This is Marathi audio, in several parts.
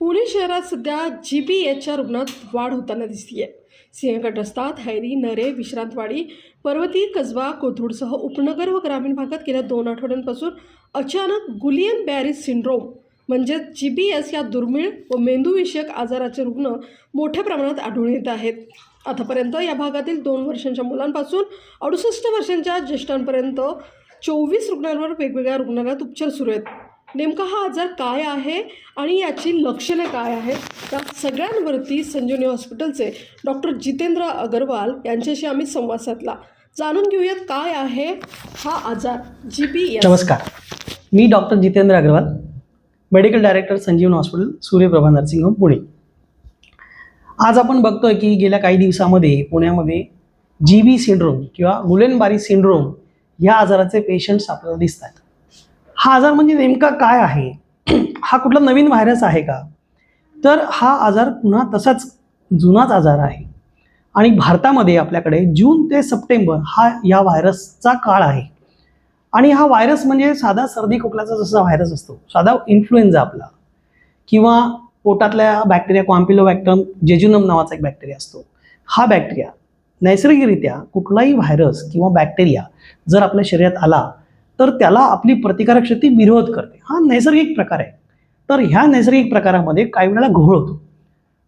पुणे शहरात सध्या जी बी एचच्या रुग्णात वाढ होताना दिसतीये. सिंहगड रस्ता हैरी नरे विश्रांतवाडी पर्वती कसबा कोथरूडसह उपनगर व ग्रामीण भागात गेल्या दोन आठवड्यांपासून अचानक गुलियन बॅरिस सिंड्रोम म्हणजेच जी बी एस या दुर्मिळ व मेंदूविषयक आजाराचे रुग्ण मोठ्या प्रमाणात आढळून येत आहेत. आतापर्यंत या भागातील दोन वर्षांच्या मुलांपासून अडुसष्ट वर्षांच्या ज्येष्ठांपर्यंत चोवीस रुग्णांवर वेगवेगळ्या रुग्णालयात उपचार सुरू आहेत. नेमका हा आजार काय आहे आणि याची लक्षणे काय आहेत? या सगळ्यांवरती संजीवनी हॉस्पिटलचे डॉक्टर जितेंद्र अगरवाल यांच्याशी आम्ही संवाद साधला. जाणून घेऊयात काय आहे हा आजार जी बी नमस्कार. मी doctor Jitendra Agrawal medical director Sanjeevan hospital Suryaprabha nursing home Pune. आज आपण बघतोय की गेल्या काही दिवसामध्ये पुण्यामध्ये जी बी सिंड्रोम किंवा गुलेनबारी सिंड्रोम या आजाराचे पेशंट्स आपल्याला दिसत आहेत हा आजार म्हणजे नेमका काय आहे? हा कुठला नवीन व्हायरस आहे का? तर हा आजार पुन्हा तसाच जुनाच आजार आहे. आणि भारतामध्ये आपल्याकडे जून ते सप्टेंबर हा या व्हायरसचा काळ आहे. आणि हा व्हायरस म्हणजे साधा सर्दी खोकल्याचा जसा व्हायरस असतो साधा इन्फ्लुएन्झा आपला. किंवा पोटातल्या बॅक्टेरिया कॉम्पिलोबॅक्टम जेजुनम नावाचा एक बॅक्टेरिया असतो. हा बॅक्टेरिया नैसर्गिकरित्या कुठलाही व्हायरस किंवा बॅक्टेरिया जर आपल्या शरीरात आला तर त्याला आपली प्रतिकारक शक्ती विरोध करते. हा नैसर्गिक प्रकार आहे. तर ह्या नैसर्गिक प्रकारामध्ये काही वेळेला घोळ होतो.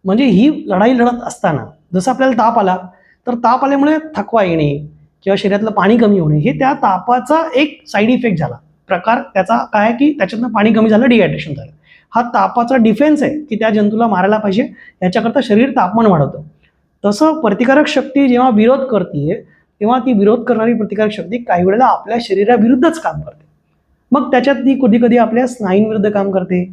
म्हणजे ही लढाई लढत असताना जसं आपल्याला ताप आला तर ताप आल्यामुळे थकवा येणे किंवा शरीरातलं पाणी कमी होणे हे त्या तापाचा एक साईड इफेक्ट झाला. प्रकार त्याचा काय आहे की त्याच्यातनं पाणी कमी झालं डिहायड्रेशन झालं. हा तापाचा डिफेन्स आहे की त्या जंतूला मारायला पाहिजे याच्याकरता शरीर तापमान वाढवतं. तसं प्रतिकारक शक्ती जेव्हा विरोध करते तेव्हा ती विरोध करणारी प्रतिकारक शक्ती काही वेळेला आपल्या शरीराविरुद्धच काम करते. मग त्याच्यात ती कधी कधी आपल्या स्नायूंविरुद्ध काम करते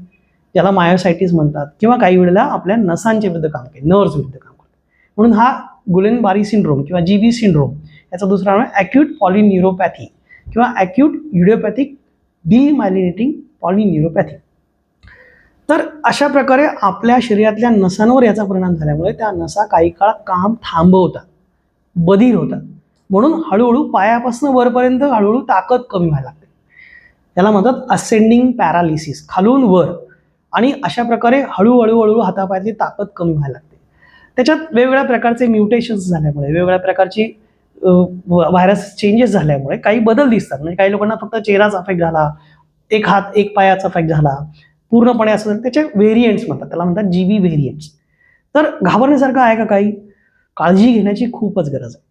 ज्याला मायोसायटिस म्हणतात किंवा काही वेळेला आपल्या नसांच्या विरुद्ध काम करते नर्व्स विरुद्ध काम करते. म्हणून हा गुलेनबारी सिंड्रोम किंवा जी बी सिंड्रोम याचा दुसरा नाव ॲक्यूट पॉलिन्युरोपॅथी किंवा ॲक्यूट युडिओपॅथिक डिमायलिनेटिंग पॉलिन्युरोपॅथी तर अशा प्रकारे आपल्या शरीरातल्या नसांवर याचा परिणाम झाल्यामुळे त्या नसा काही काळ काम थांबवतात बधीर होतात. म्हणून हळूहळू पायापासून वरपर्यंत हळूहळू ताकद कमी व्हायला लागते. त्याला म्हणतात असेंडिंग पॅरालिसिस खालून वर. आणि अशा प्रकारे हळूहळू हळूहळू हातापायातली ताकद कमी व्हायला लागते. त्याच्यात वेगवेगळ्या प्रकारचे म्युटेशन्स झाल्यामुळे वेगवेगळ्या प्रकारची व्हायरस चेंजेस झाल्यामुळे काही बदल दिसतात. म्हणजे काही लोकांना फक्त चेहराचा अफेक्ट झाला एक हात एक पायाचा अफेक्ट झाला पूर्णपणे असं त्याचे व्हेरियंट्स म्हणतात. त्याला म्हणतात जी बी व्हेरियंट्स तर घाबरण्यासारखं आहे का काही? काळजी घेण्याची खूपच गरज आहे.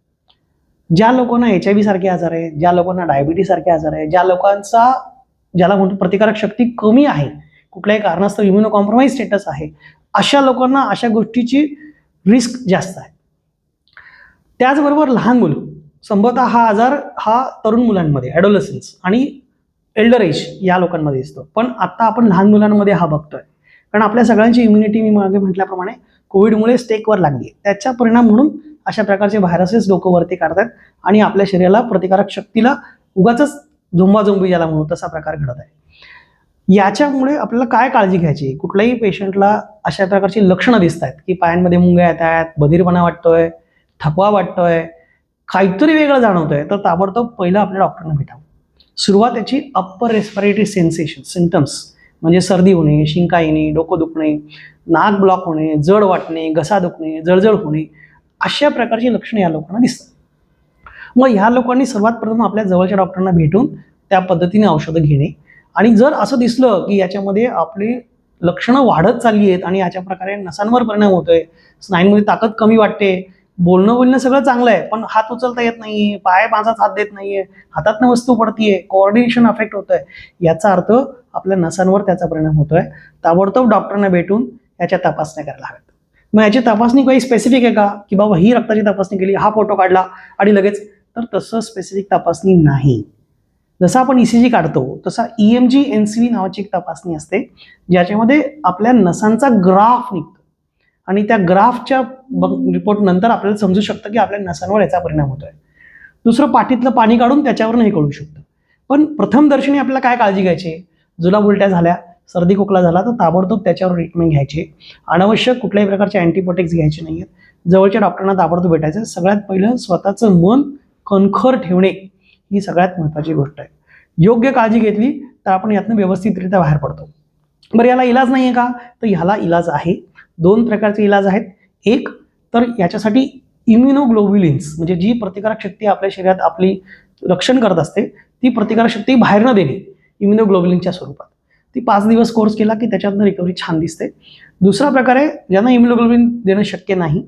ज्या लोकांना एच आय व्ही सारखे आजार आहे ज्या लोकांना डायबिटीस सारखे आजार आहे ज्या लोकांचा ज्याला म्हणतो प्रतिकारक शक्ती कमी आहे कुठल्याही कारणास्तव इम्युनो कॉम्प्रोमाइज स्टेटस आहे अशा लोकांना अशा गोष्टीची रिस्क जास्त आहे. त्याचबरोबर लहान मुलं संभवतः हा आजार हा तरुण मुलांमध्ये ॲडोलसन्स आणि एल्डर एज या लोकांमध्ये दिसतो. पण आता आपण लहान मुलांमध्ये हा बघतोय. कारण आपल्या सगळ्यांची इम्युनिटी मी मागे म्हटल्याप्रमाणे कोविडमुळे स्टेकवर लागली आहे. त्याचा परिणाम म्हणून अशा प्रकारचे व्हायरसेस डोकं वरती काढतात आणि आपल्या शरीराला प्रतिकारक शक्तीला उगाच झोंबाझोंबी ज्याला म्हणू तसा प्रकार घडत आहे. याच्यामुळे आपल्याला काय काळजी घ्यायची? कुठल्याही पेशंटला अशा प्रकारची लक्षणं दिसत आहेत की पायांमध्ये मुंग्या येत आहेत बधीरपणा वाटतोय थकवा वाटतोय काहीतरी वेगळं जाणवतोय तर ताबडतोब पहिलं आपल्या डॉक्टरना भेटावं. सुरुवात याची अप्पर रेस्पिरेटरी सेन्सेशन सिमटम्स म्हणजे सर्दी होणे शिंका येणे डोकं दुखणे नाक ब्लॉक होणे जड वाटणे घसा दुखणे जळजळ होणे अशा प्रकारची लक्षणं या लोकांना दिसतात. मग ह्या लोकांनी सर्वात प्रथम आपल्या जवळच्या डॉक्टरांना भेटून त्या पद्धतीने औषधं घेणे. आणि जर असं दिसलं की याच्यामध्ये आपली लक्षणं वाढत चालली आहेत आणि याच्या प्रकारे नसांवर परिणाम होतोय स्नायूंमध्ये ताकद कमी वाटते बोलणं बोलणं सगळं चांगलं आहे पण हात उचलता येत नाहीये पाय माझाच हात देत नाहीये हातातनं वस्तू पडतीये कोऑर्डिनेशन अफेक्ट होत आहे याचा अर्थ आपल्या नसांवर त्याचा परिणाम होतोय. ताबडतोब डॉक्टरांना भेटून याच्या तपासण्या करायला हव्या मग याची तपासणी काही स्पेसिफिक आहे का? की बाबा ही रक्ताची तपासणी केली हा फोटो काढला आणि लगेच तर तसं स्पेसिफिक तपासणी नाही. जसं आपण ई सी जी काढतो तसा E M G N C V नावाची एक तपासणी असते ज्याच्यामध्ये आपल्या नसांचा ग्राफ निघतो. आणि त्या ग्राफच्या रिपोर्ट नंतर आपल्याला समजू शकतं की आपल्या नसांवर याचा परिणाम होतोय. दुसरं पाठीतलं पाणी काढून त्याच्यावर हे कळू शकतं. पण प्रथम दर्शनी आपल्याला काय काळजी घ्यायची? जुलाब उलट्या झाल्या सर्दी खोकला झाला तर ताबडतोब त्याच्यावर ट्रीटमेंट घ्यायची. अनावश्यक कुठल्याही प्रकारचे अँटीबायोटिक्स घ्यायचे नाही आहेत जवळच्या डॉक्टरांना ताबडतोब भेटायचं. सगळ्यात पहिलं स्वतःचं मन कणखर ठेवणे ही सगळ्यात महत्त्वाची गोष्ट आहे. योग्य काळजी घेतली तर आपण यातनं व्यवस्थितरित्या बाहेर पडतो. बरं याला इलाज नाही आहे का? तर ह्याला इलाज आहे. दोन प्रकारचे इलाज आहेत. एक तर याच्यासाठी इम्युनोग्लोब्युलिन्स म्हणजे जी प्रतिकारक शक्ती आपल्या शरीरात आपली रक्षण करत असते ती प्रतिकारक शक्ती बाहेर न देणे इम्युनोग्लोब्युलिनच्या स्वरूपात. ती पाच दिवस कोर्स केला की त्याच्यातनं रिकव्हरी छान दिसते. दुसरा प्रकार आहे ज्यांना इम्युनोग्लोबिन देणं शक्य नाही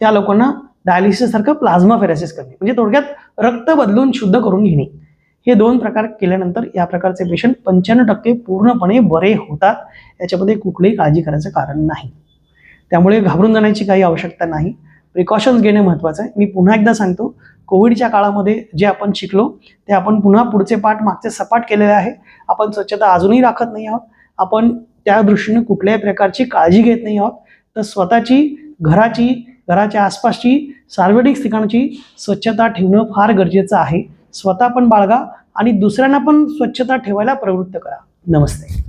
त्या लोकांना डायलिसिससारखं प्लाझ्मा फेरासिस करणे. म्हणजे थोडक्यात रक्त बदलून शुद्ध करून घेणे. हे दोन प्रकार केल्यानंतर या प्रकारचे पेशंट पंच्याण्णव टक्के पूर्णपणे बरे होतात. याच्यामध्ये कुठलीही काळजी करायचं कारण नाही. त्यामुळे घाबरून जाण्याची काही आवश्यकता नाही. प्रिकॉशन्स घेणे महत्त्वाचं आहे. मी पुन्हा एकदा सांगतो कोविडच्या काळामध्ये जे आपण शिकलो ते आपण पुन्हा पुढचे पाठ मागचे सपाट केलेले आहे. आपण स्वच्छता अजूनही राखत नाही आहोत. आपण त्या दृष्टीने कुठल्याही प्रकारची काळजी घेत नाही आहोत. तर स्वतःची घराची घराच्या आसपासची सार्वजनिक ठिकाणची स्वच्छता ठेवणं फार गरजेचं आहे. स्वतः पण बाळगा आणि दुसऱ्यांना पण स्वच्छता ठेवायला प्रवृत्त करा. नमस्ते.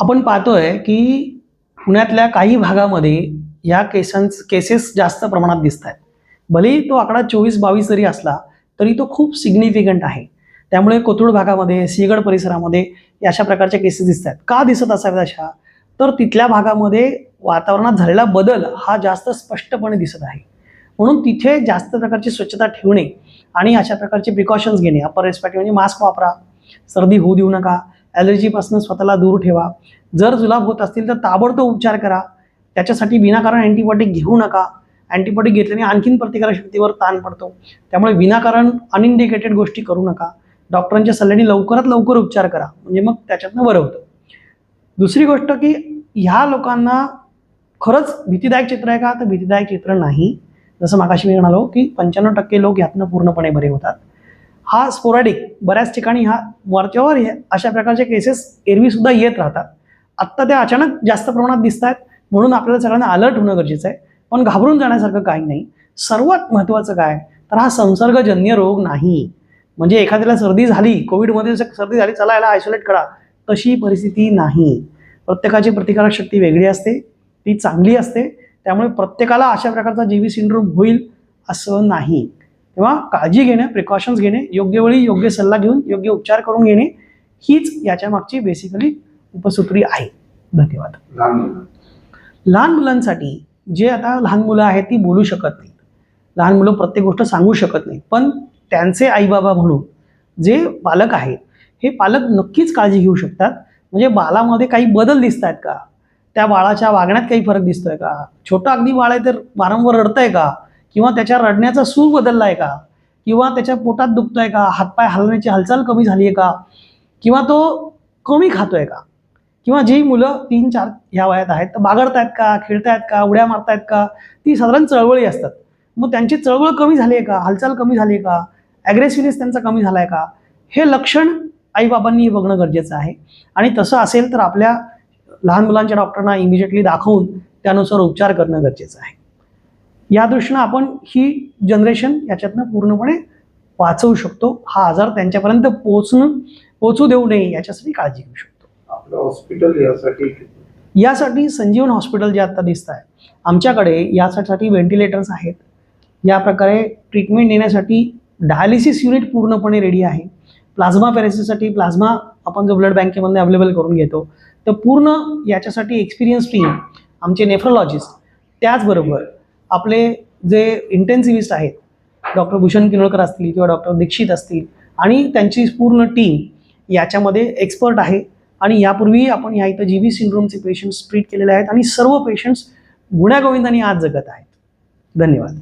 आपण पाहतोय की पुण्यातल्या काही भागामध्ये या केसांच केसेस जास्त प्रमाणात दिसत आहेत भलेही तो आकडा चोवीस बावीस जरी असला तरी तो खूप सिग्निफिकंट आहे. त्यामुळे कोथरूड भागामध्ये सिंहगड परिसरामध्ये अशा प्रकारच्या केसेस दिसत आहेत का दिसत असाव्यात अशा? तर तिथल्या भागामध्ये वातावरणात झालेला बदल हा जास्त स्पष्टपणे दिसत आहे. म्हणून तिथे जास्त प्रकारची स्वच्छता ठेवणे आणि अशा प्रकारचे प्रिकॉशन्स घेणे. अपर रेस्पिरेटरी म्हणजे मास्क वापरा. सर्दी होऊ देऊ नका. ॲलर्जीपासून स्वतःला दूर ठेवा. जर जुलाब होत असतील तर ताबडतोब उपचार करा. त्याच्यासाठी विनाकारण अँटीबायोटिक घेऊ नका. अँटीबायोटिक घेतल्याने आणखीन प्रतिकारक शक्तीवर ताण पडतो. त्यामुळे विनाकारण अनइंडिकेटेड गोष्टी करू नका. डॉक्टरांच्या सल्ल्याने लवकरात लवकर उपचार करा. म्हणजे मग त्याच्यातनं बरं होतं. दुसरी गोष्ट की ह्या लोकांना खरंच भीतीदायक चित्र आहे का? तर भीतीदायक चित्र नाही. जसं मागाशी मी म्हणालो की पंच्याण्णव टक्के लोक यातनं पूर्णपणे बरे होतात. हा स्पोरॅडिक बऱ्याच ठिकाणी हा वरच्यावर हे अशा प्रकारचे केसेस एरवीसुद्धा येत राहतात. आत्ता त्या अचानक जास्त प्रमाणात दिसत आहेत म्हणून आपल्याला सगळ्यांना अलर्ट होणं गरजेचं आहे. पण घाबरून जाण्यासारखं काही नाही. सर्वात महत्त्वाचं काय? तर हा संसर्गजन्य रोग नाही. म्हणजे एखाद्याला सर्दी झाली कोविडमध्ये सर्दी झाली चला याला आयसोलेट करा. तशी परिस्थिती नाही. प्रत्येकाची प्रतिकारक शक्ती वेगळी असते ती चांगली असते. त्यामुळे प्रत्येकाला अशा प्रकारचा जीवी सिंड्रोम होईल असं नाही. तेव्हा काळजी घेणे प्रिकॉशन्स घेणे योग्य वेळी योग्य सल्ला घेऊन योग्य उपचार करून घेणे हीच याच्या मागची बेसिकली उपसूत्री आहे. धन्यवाद. लहान मुलांसाठी जे आता लहान मुलं आहेत ती बोलू शकत नाहीत. लहान मुलं प्रत्येक गोष्ट सांगू शकत नाहीत. पण त्यांचे आईबाबा म्हणून जे पालक आहेत हे पालक नक्कीच काळजी घेऊ शकतात. म्हणजे बालामध्ये काही बदल दिसत आहेत का? त्या बाळाच्या वागण्यात काही फरक दिसतोय का? छोटं अगदी बाळ आहे तर वारंवार रडतंय का? किंवा त्याच्या रडण्याचा सूर बदलला आहे का? किंवा त्याच्या पोटात दुखतोय का? हातपाय हलण्याची हालचाल कमी झाली आहे का? किंवा तो कमी खातोय का? किंवा जी मुलं तीन चार ह्या वयात आहेत तर बागडतायत का खेळतायत का उड्या मारतायत का ती साधारण चळवळी असतात. मग त्यांची चळवळ कमी झाली आहे का हालचाल कमी झाली आहे का ॲग्रेसिव्हनेस त्यांचा कमी झाला आहे का हे लक्षण आईबाबांनी बघणं गरजेचं आहे. आणि तसं असेल तर आपल्या लहान मुलांच्या डॉक्टरांना इमिजिएटली दाखवून त्यानुसार उपचार करणं गरजेचं आहे. या दृष्टीनं आपण ही जनरेशन याच्यातनं पूर्णपणे वाचवू शकतो. हा आजार त्यांच्यापर्यंत पोचणं पोचू देऊ नये याच्यासाठी काळजी घेऊ शकतो. आपलं हॉस्पिटल यासाठी यासाठी संजीवन हॉस्पिटल जे आता दिसत आहे आमच्याकडे यासाठी व्हेंटिलेटर्स आहेत. या प्रकारे ट्रीटमेंट देण्यासाठी डायलिसिस युनिट पूर्णपणे रेडी आहे. प्लाझ्मा पॅरेसिससाठी प्लाझ्मा आपण जो ब्लड बँकेमध्ये अवेलेबल करून घेतो तर पूर्ण याच्यासाठी एक्सपिरियन्स टीम आमचे नेफ्रोलॉजिस्ट त्याचबरोबर आपले जे इंटेन्सिव्हिस्ट आहेत डॉक्टर भूषण किनोळकर असतील किंवा डॉक्टर दीक्षित असतील आणि त्यांची पूर्ण टीम याच्यामध्ये एक्सपर्ट आहे. आणि यापूर्वी आपण या इथं जी बी सिंड्रोमचे पेशंट्स ट्रीट केलेले आहेत आणि सर्व पेशंट्स गुण्यागोविंदाने आज जगत आहेत. धन्यवाद.